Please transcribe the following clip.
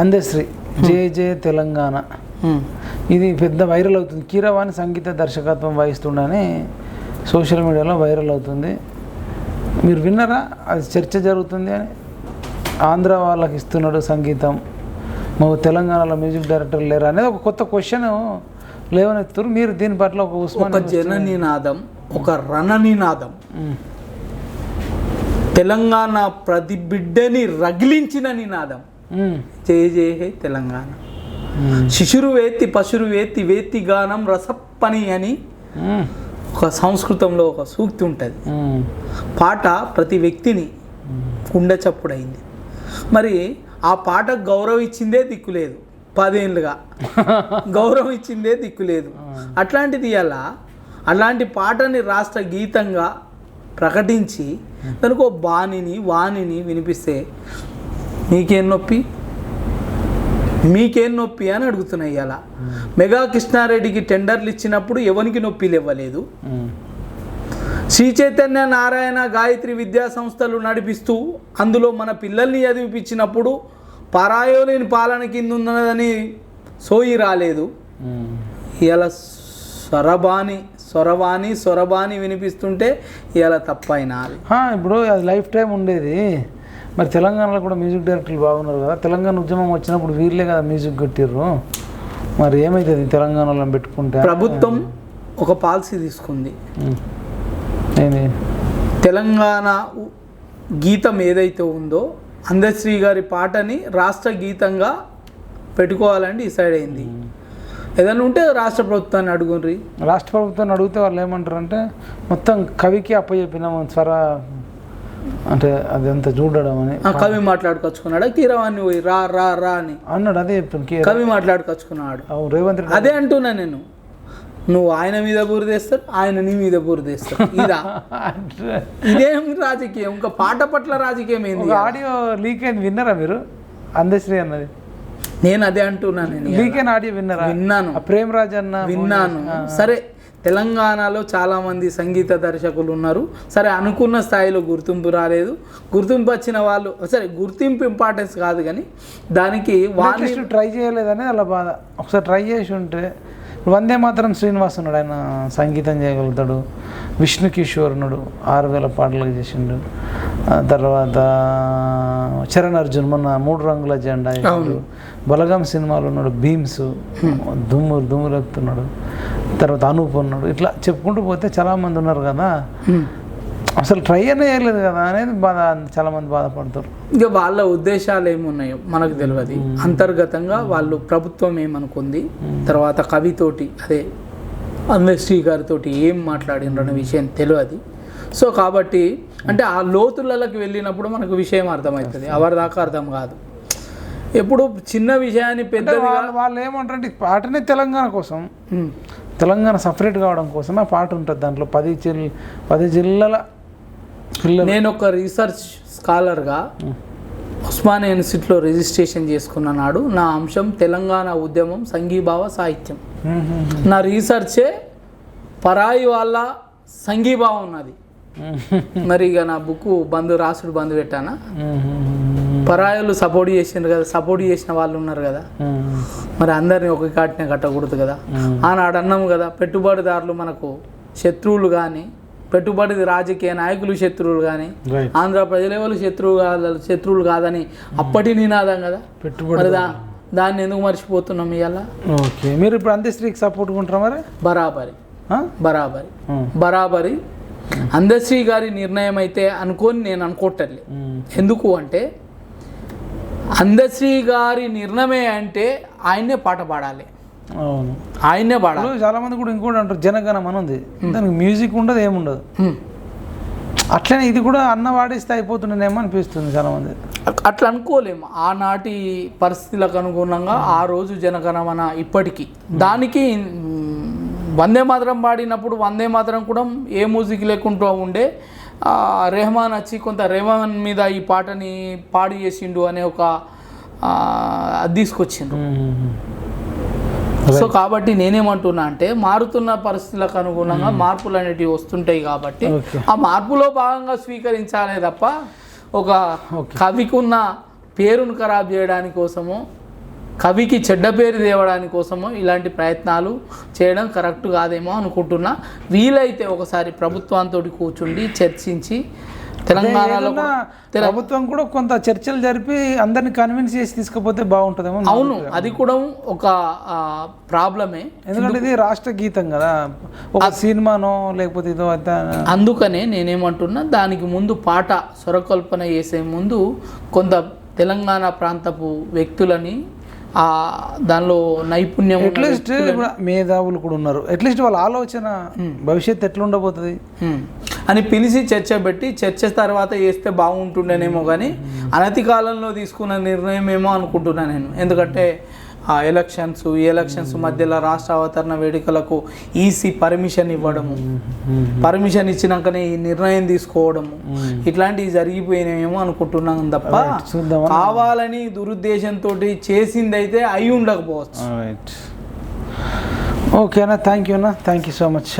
అందశ్రీ జయ జయ తెలంగాణ. ఇది పెద్ద వైరల్ అవుతుంది. కీరవాణి సంగీత దర్శకత్వం వహిస్తుండని సోషల్ మీడియాలో వైరల్ అవుతుంది. మీరు విన్నారా? అది చర్చ జరుగుతుంది అని. ఆంధ్ర వాళ్ళకి ఇస్తున్నాడు సంగీతం. మా తెలంగాణలో మ్యూజిక్ డైరెక్టర్ లేరా అనేది ఒక కొత్త క్వశ్చన్ లేవనెత్తురు. మీరు దీని పట్ల ఒక ఉస్మాన్ ఒక జన నినాదం ఒక రణ నినాదం ఉమ్, తెలంగాణ ప్రతి బిడ్డని రగిలించిన నినాదం జయ జయ హే తెలంగాణ. శిశురు వేత్తి పశురు వేత్తి వేత్తి గానం రసప్పని అని ఒక సంస్కృతంలో ఒక సూక్తి ఉంటుంది. పాట ప్రతి వ్యక్తిని గుండె చప్పుడైంది. మరి ఆ పాటకు గౌరవం ఇచ్చిందే దిక్కులేదు పదేళ్ళుగా గౌరవం ఇచ్చిందే దిక్కులేదు అట్లాంటిది ఇలా అలాంటి పాటని రాష్ట్ర గీతంగా ప్రకటించి దానికి ఒక బాణిని వాణిని వినిపిస్తే మీకేం నొప్పి? మీకేం నొప్పి అని అడుగుతున్నాయి ఇలా మెగా కృష్ణారెడ్డికి టెండర్లు ఇచ్చినప్పుడు ఎవరికి నొప్పిలు ఇవ్వలేదు శ్రీ చైతన్య నారాయణ గాయత్రి విద్యా సంస్థలు నడిపిస్తూ అందులో మన పిల్లల్ని చదివిపించినప్పుడు పరాయోలేని పాలన కింద ఉన్నదని సోయి రాలేదు. ఇలా స్వరబాని స్వరవాణి స్వరబాని వినిపిస్తుంటే ఇలా తప్పైనా ఇప్పుడు అది లైఫ్ టైం ఉండేది. మరి తెలంగాణలో కూడా మ్యూజిక్ డైరెక్టర్లు బాగున్నారు కదా. తెలంగాణ ఉద్యమం వచ్చినప్పుడు వీళ్ళే కదా మ్యూజిక్ కొట్టిర్రు. మరి ఏమవుతుంది తెలంగాణలో పెట్టుకుంటే? ప్రభుత్వం ఒక పాలసీ తీసుకుంది. ఏంది? తెలంగాణ గీతం ఏదైతే ఉందో అందశ్రీ గారి పాటని రాష్ట్ర గీతంగా పెట్టుకోవాలని డిసైడ్ అయింది. ఏదైనా ఉంటే రాష్ట్ర ప్రభుత్వాన్ని అడుగుండ్రి. రాష్ట్ర ప్రభుత్వాన్ని అడిగితే వాళ్ళు ఏమంటారు అంటే మొత్తం కవికి అప్పచెప్పినాము స్వర అంటే అదంతా చూడడం అని కవి మాట్లాడుకొచ్చుకున్నాడా? కీరవాణి పోయి రా రా రా అని. అన్నాడు అదే కవి మాట్లాడుకొచ్చుకున్నాడు. రేవంత్ రెడ్డి అదే అంటున్నా నేను. నువ్వు ఆయన మీద బురదేస్తారు ఆయన నీ మీద బురదేస్తారు ఇదా? అంటే ఇదేం రాజకీయం? ఇంకా పాట పట్ల రాజకీయం ఏంది ఆడియో లీక్ అయింది విన్నారా మీరు? అందశ్రీ అన్నది. నేను అదే అంటున్నా నేను లీక్ అయిన ఆడియో విన్నారా? విన్నాను. ఆ ప్రేమ్ రాజ్ అన్న విన్నాను సరే తెలంగాణలో చాలా మంది సంగీత దర్శకులు ఉన్నారు. సరే అనుకున్న స్థాయిలో గుర్తింపు రాలేదు. గుర్తింపు వచ్చిన వాళ్ళు సరే గుర్తింపు ఇంపార్టెన్స్ కాదు కానీ దానికి అట్లీస్ట్ ట్రై చేయలేదని అలా బాధ. ఒకసారి ట్రై చేసి ఉంటే వందే మాత్రం శ్రీనివాస్ ఉన్నాడు. ఆయన సంగీతం చేయగలుగుతాడు. విష్ణు కిషోర్ ఉన్నాడు. ఆరు వేల పాటలకు చేసిండు. తర్వాత చరణ్ అర్జున్ మొన్న మూడు రంగుల జెండా. బలగం సినిమాలో ఉన్నాడు. భీమ్స్ దుమ్ము దుమ్ము రేపుతున్నాడు తర్వాత అనూప్ ఉన్నాడు ఇట్లా చెప్పుకుంటూ పోతే చాలా మంది ఉన్నారు కదా. అసలు ట్రై అనే చేయలేదు కదా అనేది బాధ చాలా మంది బాధపడతారు. ఇక వాళ్ళ ఉద్దేశాలు ఏమున్నాయో మనకు తెలియదు. అంతర్గతంగా వాళ్ళు ప్రభుత్వం ఏమనుకుంది తర్వాత కవితోటి అదే అన్వేశ్రీ గారితో ఏం మాట్లాడినన్న విషయం తెలియదు. సో కాబట్టి అంటే ఆ లోతులకి వెళ్ళినప్పుడు మనకు విషయం అర్థమవుతుంది. ఎవరి దాకా అర్థం కాదు. ఎప్పుడు చిన్న విషయాన్ని పెద్దదిగా వాళ్ళు వాళ్ళు ఏమంటారు అంటే ఈ పాటనే తెలంగాణ కోసం. తెలంగాణ సపరేట్ కావడం కోసం ఆ పాట ఉంటుంది దాంట్లో. పది జిల్ పది జిల్లాల నేను ఒక రీసెర్చ్ స్కాలర్గా ఉస్మానియా యూనివర్సిటీలో రిజిస్ట్రేషన్ చేసుకున్న నాడు నా అంశం తెలంగాణ ఉద్యమం సంఘీభావ సాహిత్యం. నా రీసెర్చే పరాయి వాళ్ళ సంఘీభావం ఉన్నది. మరి ఇక నా బుక్ బంధు రాసుడు బంధు పెట్టానా? పరాయిలు సపోర్ట్ చేసిండ్రు కదా సపోర్ట్ చేసిన వాళ్ళు ఉన్నారు కదా. మరి అందరిని ఒక కాటినే కట్టకూడదు కదా. ఆనాడు అన్నాము కదా పెట్టుబడిదారులు మనకు శత్రువులు కానీ పెట్టుబడి రాజకీయ నాయకులు శత్రువులు కానీ ఆంధ్ర ప్రజలు ఎవరు శత్రువు కాదు శత్రువులు కాదని అప్పటి నినాదం కదా. పెట్టుబడి దాన్ని ఎందుకు మర్చిపోతున్నాం ఇవాళ ఓకే. మీరు ఇప్పుడు అంత్యశ్రీకి సపోర్ట్ ఉంటారా మరి? బరాబరి? బరాబరి. బరాబరి. అందశ్రీ గారి నిర్ణయం అయితే అనుకోని నేను అనుకోవట్లే ఎందుకు అంటే అందశ్రీ గారి నిర్ణయమే అంటే ఆయన్నే పాట పాడాలి. అవును. ఆయన్నే పాడాలి. చాలా మంది కూడా ఇంకోటి అంటారు జనగణం అని ఉంది. దానికి మ్యూజిక్ ఉండదు ఏముండదు. అట్లనే ఇది కూడా అన్న వాడిస్తే అయిపోతుండేమో అనిపిస్తుంది చాలా మంది అట్లా అనుకోలేము ఆనాటి పరిస్థితులకు అనుగుణంగా ఆ రోజు జనగణమన ఇప్పటికీ. దానికి వందే మాత్రం పాడినప్పుడు వందే మాత్రం కూడా ఏ మ్యూజిక్ లేకుండా ఉండే రెహమాన్ వచ్చి కొంత రెహమాన్ మీద ఈ పాటని పాడి చేసిండు అనే ఒక అది తీసుకొచ్చిండు సో కాబట్టి నేనేమంటున్నా అంటే మారుతున్న పరిస్థితులకు అనుగుణంగా మార్పులు అనేటివి వస్తుంటాయి కాబట్టి. ఆ మార్పులో భాగంగా స్వీకరించాలే తప్ప ఒక ఓకే. కవికి ఉన్న పేరును ఖరాబ్ చేయడానికి కోసము కవికి చెడ్డ పేరు తేవడానికి కోసమో ఇలాంటి ప్రయత్నాలు చేయడం కరెక్ట్ కాదేమో అనుకుంటున్నా. వీలైతే ఒకసారి ప్రభుత్వంతో కూర్చుండి చర్చించి తెలంగాణలో ప్రభుత్వం కూడా కొంత చర్చలు జరిపి అందరిని కన్విన్స్ చేసి తీసుకుపోతే బాగుంటుందేమో అవును అది కూడా ఒక ప్రాబ్లమే. ఎందుకంటే ఇది రాష్ట్ర గీతం కదా. ఒక సినిమానో లేకపోతే ఇదో అదా అందుకనే నేనేమంటున్నా దానికి ముందు పాట స్వరకల్పన చేసే ముందు కొంత తెలంగాణ ప్రాంతపు వ్యక్తులని దానిలో నైపుణ్యం అట్లీస్ట్ ఇప్పుడు మేధావులు కూడా ఉన్నారు. అట్లీస్ట్ వాళ్ళ ఆలోచన భవిష్యత్తు ఎట్లా ఉండబోతుంది? ఉమ్. అని పిలిచి చర్చ పెట్టి చర్చ తర్వాత చేస్తే బాగుంటుండేనేమో కానీ అనతి కాలంలో తీసుకున్న నిర్ణయం ఏమో అనుకుంటున్నా నేను. ఎందుకంటే ఆ ఎలక్షన్స్ ఈ ఎలక్షన్స్ మధ్యలో రాష్ట్ర అవతరణ వేడుకలకు ఈసీ పర్మిషన్ ఇవ్వడము. పర్మిషన్ ఇచ్చినాకనే ఈ నిర్ణయం తీసుకోవడము. ఇట్లాంటివి జరిగిపోయినాయేమో అనుకుంటున్నాం తప్ప కావాలని దురుద్దేశంతో చేసింది అయితే అయి ఉండకపోవచ్చు. రైట్ ఓకే అన్న థ్యాంక్ యూ అన్న. Thank you so much